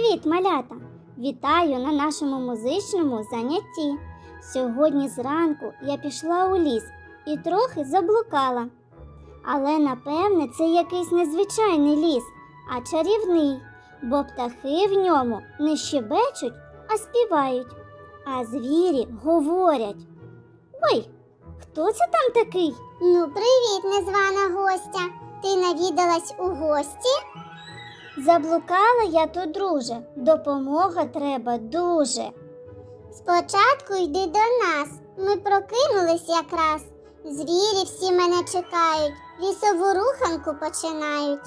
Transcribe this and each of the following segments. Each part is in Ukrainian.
Привіт, малята! Вітаю на нашому музичному занятті. Сьогодні зранку я пішла у ліс і трохи заблукала. Але напевне це якийсь незвичайний ліс, а чарівний, бо птахи в ньому не щебечуть, а співають, а звірі говорять. Ой, хто це там такий? Ну, привіт, незвана гостя. Ти навідалась у гості? Заблукала я тут, друже. Допомога треба дуже. Спочатку йди до нас. Ми прокинулись якраз. Звірі всі мене чекають, лісову руханку починають.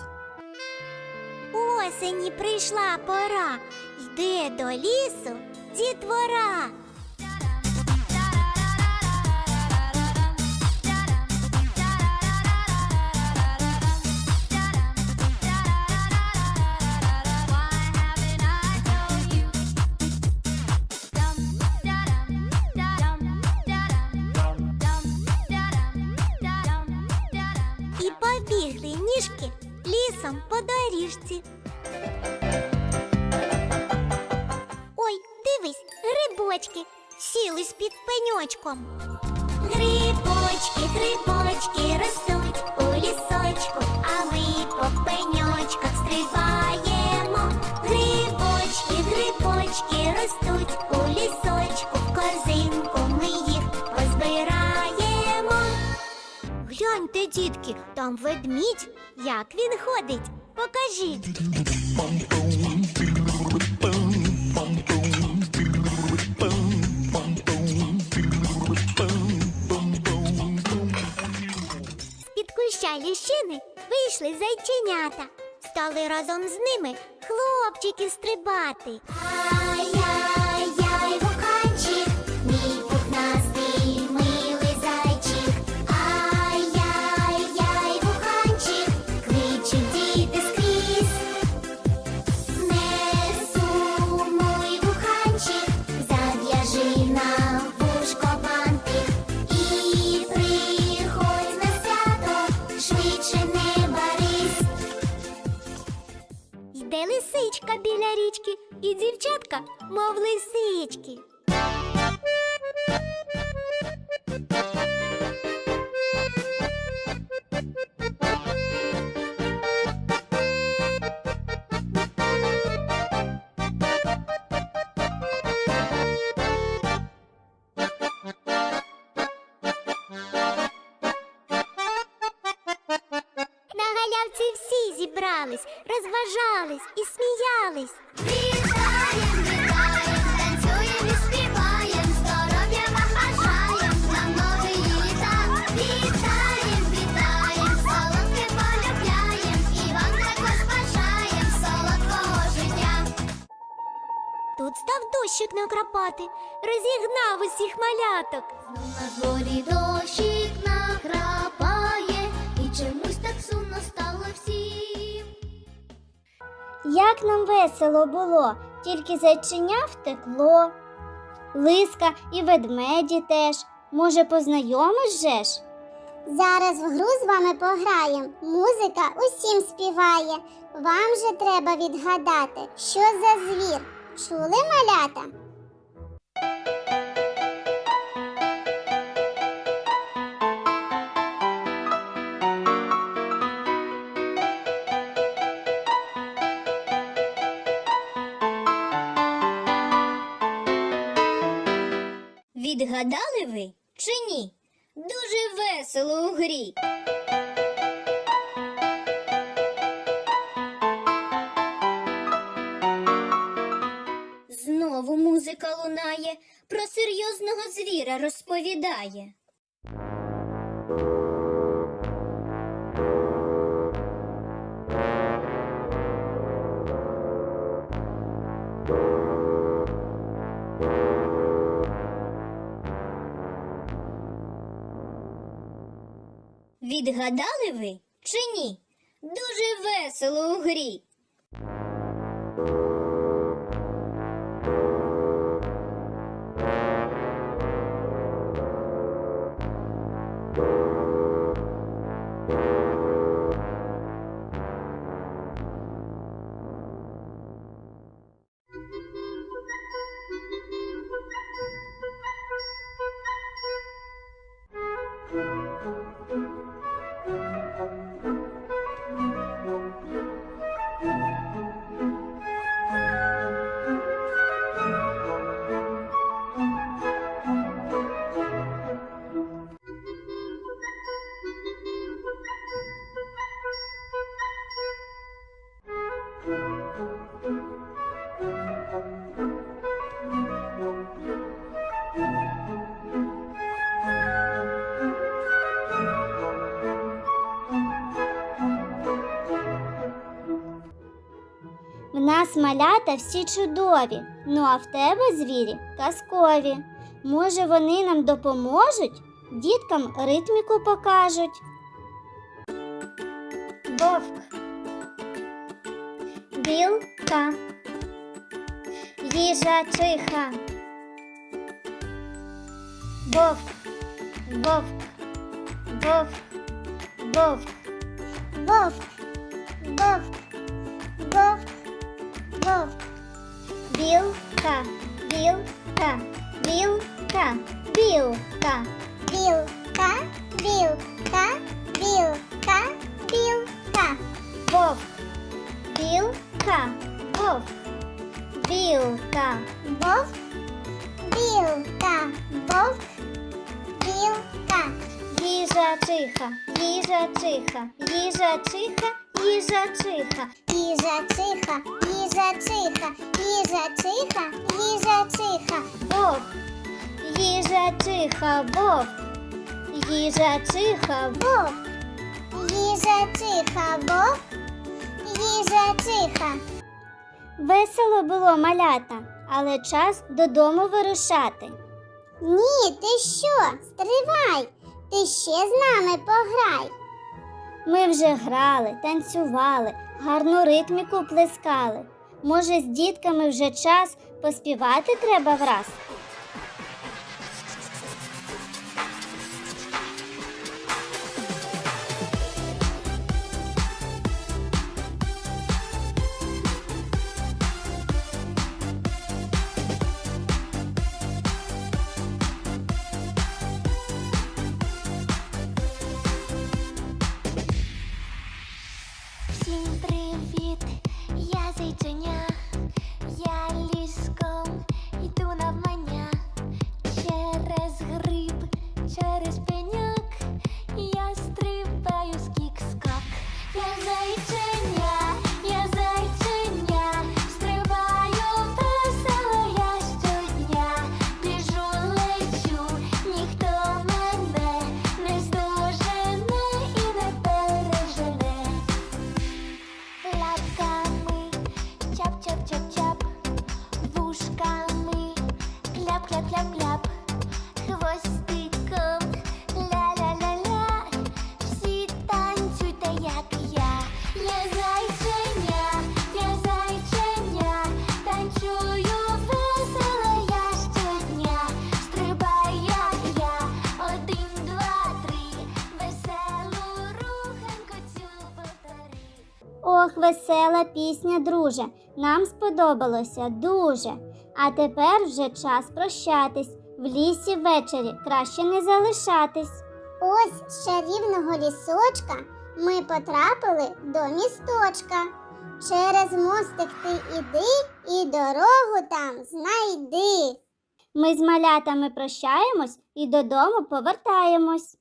Осені прийшла пора, йде до лісу дітвора. Лісом по доріжці. Ой, дивись, грибочки сіли з-під пеньочком. Грибочки, грибочки ростуть Гляньте, дітки, там ведмідь. Як він ходить? Покажіть. З-під куща ліщини вийшли зайченята. Стали разом з ними хлопчики стрибати. Річки, і дівчатка, мов лисички. Дощик розігнав усіх маляток. На дворі дощик накрапає, і чомусь так сумно стало всім. Як нам весело було, тільки зайченя втекло. Лиска і ведмеді теж. Може, познайомиш же ж? Зараз в гру з вами пограєм. Музика усім співає. Вам же треба відгадати, що за звір. Чули малята? Відгадали ви чи ні? Дуже весело у грі. Знову музика лунає, про серйозного звіра розповідає. Відгадали ви чи ні? Дуже весело у грі. В нас малята всі чудові, ну а в тебе звірі казкові. Може, вони нам допоможуть, діткам ритміку покажуть. Вовк Білка. Їжачиха. Вовк. Вовк. Вовк. Вовк. Вовк, вовк, вовк, вовк, Білка. Білка. Білка. Білка. білка, білка, білка, білка. Вовк. Білка. Вовк. Білка. Вовк, білка, вовк, білка. Їжачиха. Їжачиха. Їжачиха. Їжачиха. Їжачиха, їжачиха, їжачиха, їжачиха. Вовк. Їжачиха. Вовк. Їжачиха. Вовк, їжачиха, вовк, Їжачиха. Весело було малята, але час додому вирушати. Ні, ти що? Стривай! Ти ще з нами пограй. Ми вже грали, танцювали, гарну ритміку плескали. Може, з дітками вже час поспівати треба враз? Всім привіт, я зайченя, Ох, весела пісня, друже. Нам сподобалося дуже. А тепер вже час прощатись. В лісі ввечері краще не залишатись. Ось з чарівного лісочка ми потрапили до місточка. Через мостик ти іди і дорогу там знайди. Ми з малятами прощаємось і додому повертаємось.